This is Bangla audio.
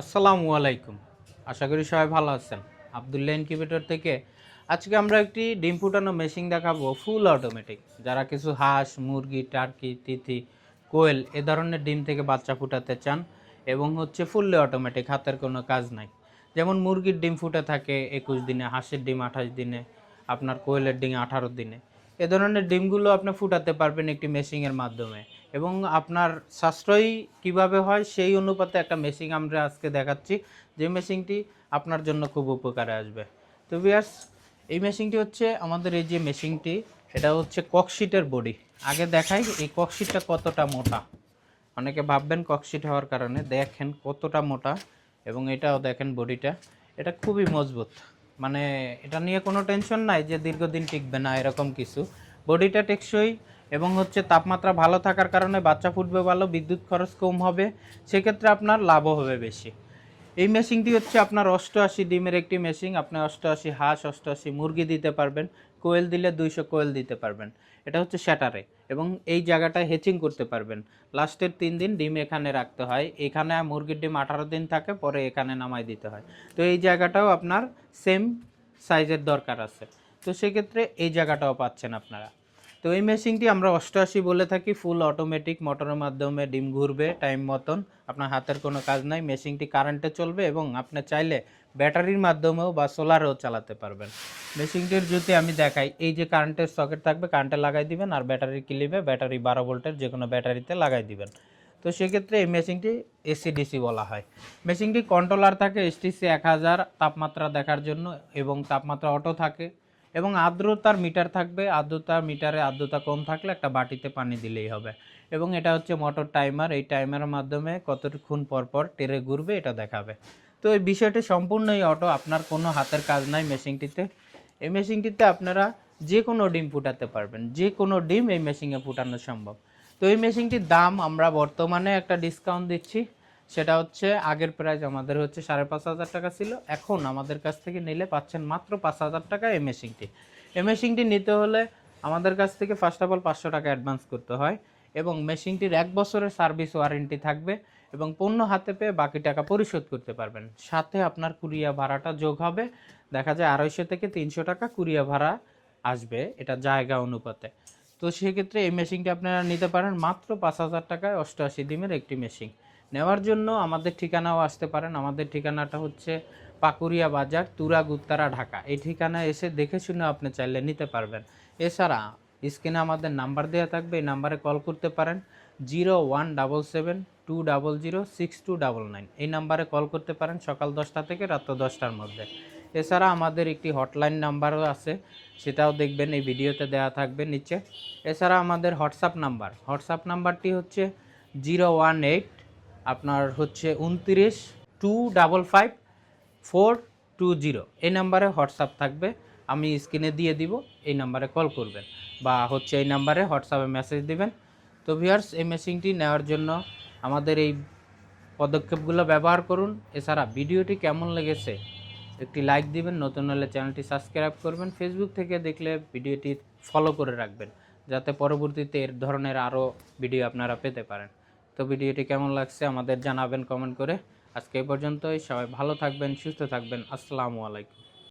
আসসালামু আলাইকুম। আশা করি সবাই ভালো আছেন। আবদুল্লাহ ইনকিউবেটর থেকে আজকে আমরা একটি ডিম ফুটানো মেশিন দেখাবো ফুল অটোমেটিক যারা কিছু হাঁস, মুরগি টার্কি তিথি কোয়েল এ ধরনের ডিম থেকে বাচ্চা ফুটাতে চান এবং হচ্ছে ফুললি অটোমেটিক হাতের কোনো কাজ নাই। যেমন মুরগির ডিম ফুটে থাকে একুশ দিনে, হাঁসের ডিম আঠাশ দিনে, আপনার কোয়েলের ডিম আঠারো দিনে। এ ধরনের ডিমগুলো আপনি ফুটাতে পারবেন একটি মেশিনের মাধ্যমে। এবং আপনার সাশ্রয়ী কীভাবে হয় সেই অনুপাতে একটা মেশিন আমরা আজকে দেখাচ্ছি। যে মেশিনটি আপনার জন্য খুব উপকারে আসবে। তো বিয়ার্স এই মেশিনটি হচ্ছে আমাদের এই যে মেশিনটি এটা হচ্ছে ককশিটের বডি। আগে দেখাই, এই ককশিটটা কতটা মোটা। অনেকে ভাববেন ককশিট হওয়ার কারণে। দেখেন কতটা মোটা এবং এটাও দেখেন বডিটা। এটা খুবই মজবুত। মানে এটা নিয়ে কোনো টেনশন নাই যে দীর্ঘদিন টিকবে না, এরকম কিছু। বডিটা টেকসই এবং হচ্ছে তাপমাত্রা ভালো থাকার কারণে বাচ্চা ফুটবে ভালো, বিদ্যুৎ খরচ কম হবে, সেক্ষেত্রে আপনার লাভও হবে বেশি। এই মেশিনটি হচ্ছে আপনার অষ্টআশি ডিমের একটি মেশিন আপনি অষ্টআশি হাঁস, অষ্টআশি মুরগি দিতে পারবেন, কোয়েল দিলে দুইশো কোয়েল দিতে পারবেন। এটা হচ্ছে শ্যাটারে এবং এই জায়গাটায় হেচিং করতে পারবেন। লাস্টের তিন দিন ডিম এখানে রাখতে হয়। এখানে মুরগির ডিম আঠারো দিন থাকে, পরে এখানে নামাই দিতে হয়। তো এই জায়গাটাও আপনার সেম সাইজের দরকার আছে। তো সেক্ষেত্রে এই জায়গাটাও পাচ্ছেন আপনারা। তো এই মেশিনটি আমরা অষ্টআশি বলে থাকি ফুল অটোমেটিক মোটরের মাধ্যমে ডিম ঘুরবে টাইম মতন। আপনার হাতের কোনো কাজ নাই মেশিনটি কারেন্টে চলবে এবং আপনি চাইলে ব্যাটারির মাধ্যমেও বা সোলারেও চালাতে পারবেন। মেশিনটির যদি আমি দেখাই। এই যে কারেন্টের সকেট থাকবে কারেন্টে লাগাই দিবেন আর ব্যাটারি ক্লিপে ব্যাটারি বারো ভোল্টের যে কোনো ব্যাটারিতে লাগাই দিবেন। তো সেক্ষেত্রে এই মেশিনটি এসিডিসি বলা হয়। মেশিনটি কন্ট্রোলার থাকে এসটিসি এক হাজার তাপমাত্রা দেখার জন্য এবং তাপমাত্রা অটো থাকে এবং আর্দ্রতার মিটার থাকবে। আর্দ্রতার মিটারে আর্দ্রতা কম থাকলে একটা বাটিতে পানি দিলেই হবে। এবং এটা হচ্ছে মোটর টাইমার এই টাইমারের মাধ্যমে কতক্ষণ পর পর টেরে ঘুরবে এটা দেখাবে। তো এই বিষয়টি সম্পূর্ণই অটো আপনার কোনো হাতের কাজ নাই মেশিনটিতে। এই মেশিনটিতে আপনারা যে কোনো ডিম ফুটাতে পারবেন যে কোনো ডিম এই মেশিনে ফুটানো সম্ভব। তো এই মেশিনটির দাম আমরা বর্তমানে একটা ডিসকাউন্ট দিচ্ছি, সেটা হচ্ছে আগের প্রাইস আমাদের হচ্ছে সাড়ে পাঁচ হাজার টাকা ছিল, এখন আমাদের কাছ থেকে নিলে পাচ্ছেন মাত্র পাঁচ হাজার টাকা এই মেশিনটি। এই মেশিনটি নিতে হলে আমাদের কাছ থেকে ফার্স্ট অফ অল পাঁচশো টাকা অ্যাডভান্স করতে হয়, এবং মেশিনটির এক বছরের সার্ভিস ওয়ারেন্টি থাকবে এবং পণ্য হাতে পেয়ে বাকি টাকা পরিশোধ করতে পারবেন। সাথে আপনার কুরিয়া ভাড়াটা যোগ হবে। দেখা যায় আড়াইশো থেকে তিনশো টাকা কুরিয়া ভাড়া আসবে এটা জায়গা অনুপাতে। তো সেক্ষেত্রে এই মেশিনটি আপনারা নিতে পারেন মাত্র পাঁচ হাজার টাকায় অষ্টআশি ডিমের একটি মেশিন। নেওয়ার জন্য আমাদের ঠিকানাও আসতে পারেন। আমাদের ঠিকানাটা হচ্ছে পাকুরিয়া বাজার তুরা গুত্তারা ঢাকা। এই ঠিকানায় এসে দেখে শুনে আপনি চাইলে নিতে পারবেন। এছাড়া স্ক্রিনে আমাদের নাম্বার দেওয়া থাকবে। এই নাম্বারে কল করতে পারেন। Zero one double seven two double zero six two double nine এই নাম্বারে কল করতে পারেন সকাল দশটা থেকে রাত দশটার মধ্যে। এছাড়া আমাদের একটি হটলাইন নাম্বারও আছে, সেটাও দেখবেন এই ভিডিওতে দেওয়া থাকবে নিচে। এছাড়া আমাদের হোয়াটসঅ্যাপ নাম্বার, হোয়াটসঅ্যাপ নাম্বারটি হচ্ছে জিরো ওয়ান এইট আপনার হচ্ছে উনত্রিশ two double five four two zero এই নাম্বারে হোয়াটসঅ্যাপ থাকবে, আমি স্ক্রিনে দিয়ে দিব, এই নাম্বারে কল করবেন। বা হচ্ছে এই নাম্বারে হোয়াটসঅ্যাপে মেসেজ দিবেন। তো ভিউয়ার্স, এই মেশিনটি নেওয়ার জন্য আমাদের এই পদক্ষেপগুলো ব্যবহার করুন। এছাড়া ভিডিওটি কেমন লেগেছে একটি লাইক দিবেন, নতুন হলে চ্যানেলটি সাবস্ক্রাইব করবেন ফেসবুক থেকে দেখলে ভিডিওটি ফলো করে রাখবেন, যাতে পরবর্তীতে এর ধরনের আরও ভিডিও আপনারা পেতে পারেন। তো ভিডিওটি কেমন লাগছে আমাদের জানাবেন কমেন্ট করে। আজকে এই পর্যন্তই, সবাই ভালো থাকবেন, সুস্থ থাকবেন, আসসালামু আলাইকুম।